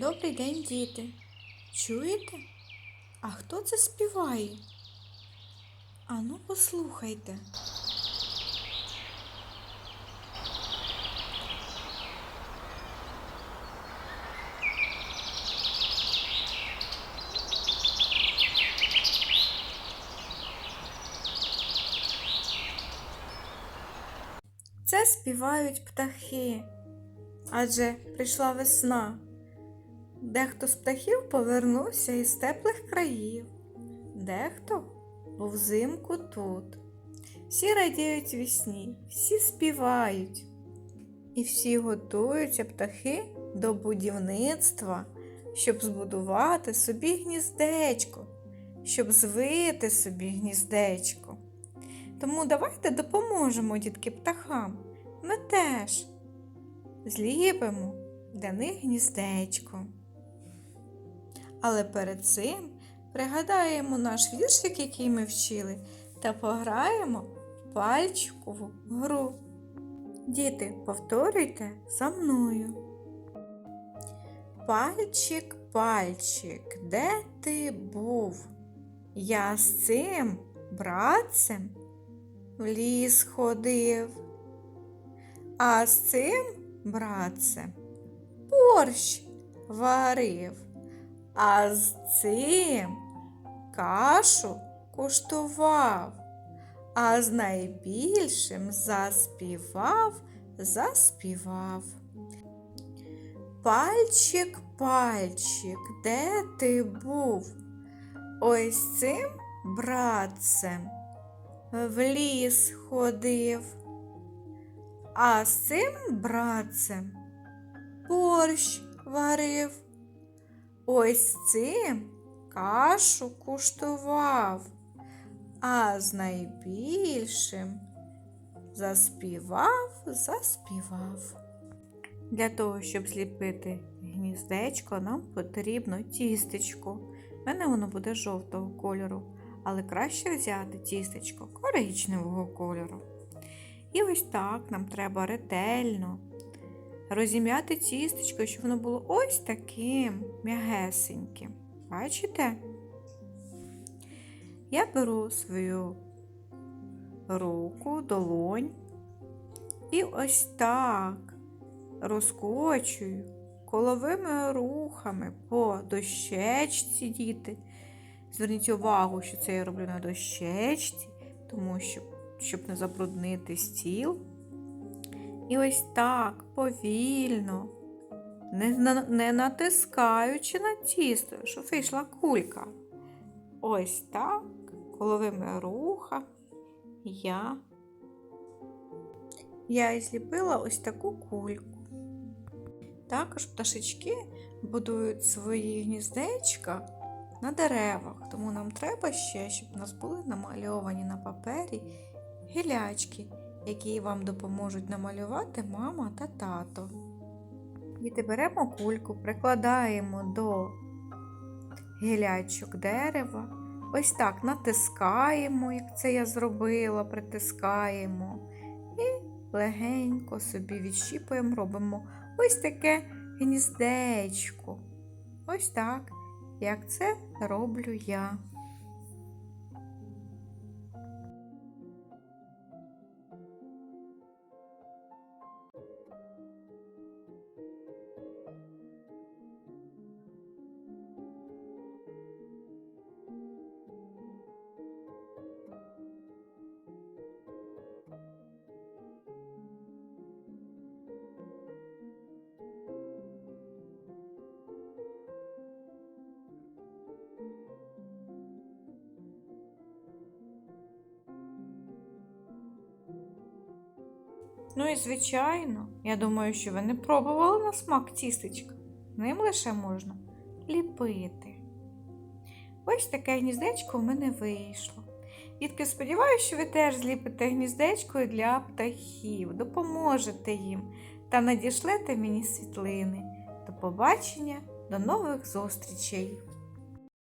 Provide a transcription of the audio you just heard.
Добрий день, діти. Чуєте? А хто це співає? Ану, послухайте. Це співають птахи, адже прийшла весна. Дехто з птахів повернувся із теплих країв, дехто був взимку тут. Всі радіють вісні, всі співають, і всі готуються птахи до будівництва, щоб збудувати собі гніздечко, щоб звити собі гніздечко. Тому давайте допоможемо дітки птахам. Ми теж зліпимо для них гніздечко. Але перед цим пригадаємо наш віршик, який ми вчили, та пограємо пальчикову гру. Діти, повторюйте за мною. Пальчик, пальчик, де ти був? Я з цим братцем в ліс ходив, а з цим братцем борщ варив, а з цим кашу куштував, а з найбільшим заспівав, заспівав. Пальчик, пальчик, де ти був? Ось цим братцем в ліс ходив, а з цим братцем борщ варив. Ось цим кашу куштував, а з найбільшим заспівав, заспівав. Для того, щоб зліпити гніздечко, нам потрібно тістечко. У мене воно буде жовтого кольору, але краще взяти тістечко коричневого кольору. І ось так нам треба ретельно розім'яти тістечко, щоб воно було ось таким м'ягесеньким. Бачите? Я беру свою руку, долонь і ось так розкочую коловими рухами по дощечці, діти. Зверніть увагу, що це я роблю на дощечці, тому що, щоб не забруднити стіл. І ось так повільно, не, не натискаючи на тісто, щоб вийшла кулька. Ось так, коловими рухами я, я і зліпила ось таку кульку. Також пташечки будують свої гніздечка на деревах, тому нам треба ще, щоб у нас були намальовані на папері гілячки, які вам допоможуть намалювати мама та тато. Діти беремо кульку, прикладаємо до гілячок дерева. Ось так натискаємо, як це я зробила, притискаємо. І легенько собі відщіпуємо, робимо ось таке гніздечко. Ось так, як це роблю я. Ну і звичайно, я думаю, що ви не пробували на смак тістечка. Ним лише можна ліпити. Ось таке гніздечко в мене вийшло. Дітки, сподіваюся, що ви теж зліпите гніздечко для птахів, допоможете їм та надішлете мені світлини. До побачення, до нових зустрічей!